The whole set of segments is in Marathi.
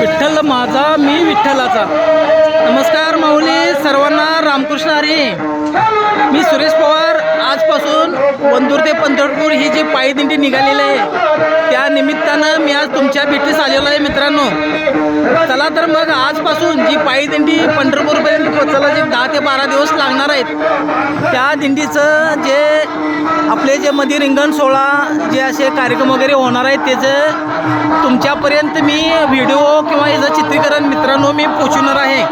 विठ्ठल माझा मी विठ्ठलाचा. नमस्कार माऊली सर्वांना रामकृष्ण हरी. मी सुरेश पवार पासून वंदूर ते पंढरपूर ही जी पायी दिंडी निघालेली आहे त्या निमित्तानं मी आज तुमच्या भेटीस आलेलो आहे मित्रांनो. चला तर मग आजपासून जी पायदिंडी पंढरपूरपर्यंत पोचायला जे दहा ते बारा दिवस लागणार आहेत त्या दिंडीचं जे आपले जे मध्ये रिंगण सोहळा जे असे कार्यक्रम वगैरे होणार आहेत त्याचं तुमच्यापर्यंत मी व्हिडिओ किंवा याचं चित्रीकरण मित्रांनो मी पोचवणार आहे.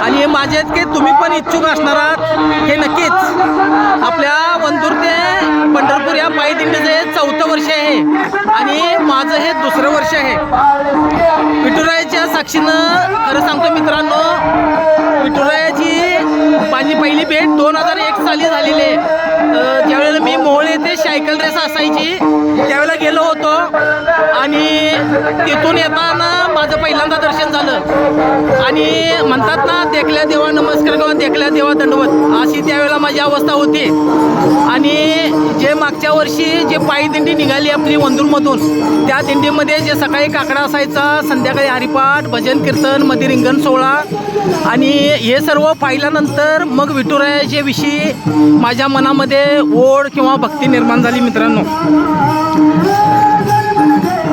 आणि माझे की तुम्ही पण इच्छुक असणार आहात हे नक्कीच आपल्या वंदूर ते पंढरपूर या पायी दिंडीचं हे चौथं वर्ष आहे. आणि माझं हे दुसरं वर्ष आहे. विठुरायाच्या साक्षीनं खरं सांगतो मित्रांनो विठुरायाची माझी पहिली भेट दोन हजार एक साली झालेली आहे. ज्यावेळेला मी मोहळे येथे सायकल रेस असायची त्यावेळेला गेलो होतो. आणि तिथून येताना माझं पहिल्यांदा दर्शन झालं. आणि म्हणतात ना देखल्या देवा नमस्कार किंवा देखल्या देवा दंडवत. अशी त्यावेळेला माझी अवस्था होती. आणि जे मागच्या वर्षी जे पायी दिंडी निघाली आपली वंदूरमधून त्या दिंडीमध्ये जे सकाळी काकडा असायचा संध्याकाळी हरिपाठ भजन कीर्तनमध्ये रिंगण सोहळा. आणि हे सर्व पाहिल्यानंतर मग विठुरायाच्या विषयी माझ्या मनामध्ये ओढ किंवा भक्ती निर्माण झाली मित्रांनो.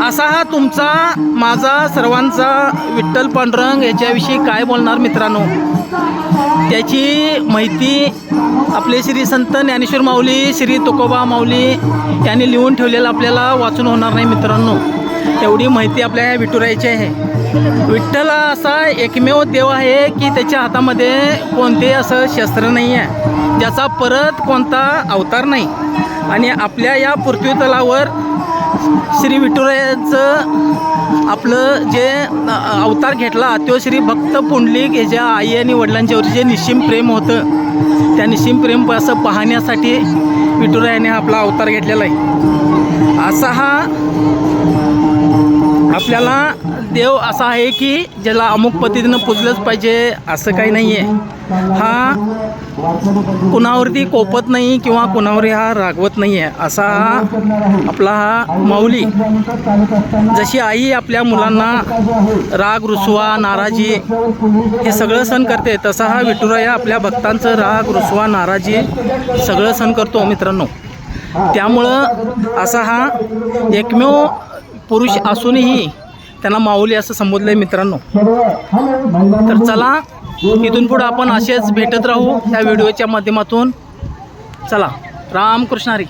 असा हा तुमचा माझा सर्वांचा विठ्ठल पांडुरंग याच्याविषयी काय बोलणार मित्रांनो? त्याची माहिती आपले श्री संत ज्ञानेश्वर माऊली श्री तुकोबा माऊली यांनी लिहून ठेवलेलं आपल्याला वाचून होणार नाही मित्रांनो. एवढी माहिती आपल्या विठुरायची आहे. विठ्ठल हा असा एकमेव देव आहे की त्याच्या हातामध्ये कोणते असं शस्त्र नाही आहे. ज्याचा परत कोणता अवतार नाही. आणि आपल्या या पृथ्वीतलावर श्री विठुरायांचं आपलं जे अवतार घेतला तो श्री भक्त पुंडलिक याच्या आई आणि वडिलांच्यावर जे निश्चिम प्रेम होतं त्या निश्चिम प्रेम असं पाहण्यासाठी विठुरायाने आपला अवतार घेतलेला आहे. असा हा आपल्याला देव असा आहे की ज्याला अमुक पद्धतीनं पुजलंच पाहिजे असं काही नाही आहे हा कुणावरती कोपत नाही किंवा कुणावरही हा रागवत नाही आहे असा हा आपला हा माऊली. जशी आई आपल्या मुलांना राग रुसवा नाराजी हे सगळं सण करते तसा हा विठुराया आपल्या भक्तांचं राग रुसवा नाराजी सगळं सण करतो मित्रांनो. त्यामुळं असा हा एकमेव पुरुष असूनही त्यांना माऊली असं संबोधलं आहे मित्रांनो तर चला इथून पुढं आपण असेच भेटत राहू या व्हिडिओच्या माध्यमातून. चला रामकृष्ण हरी.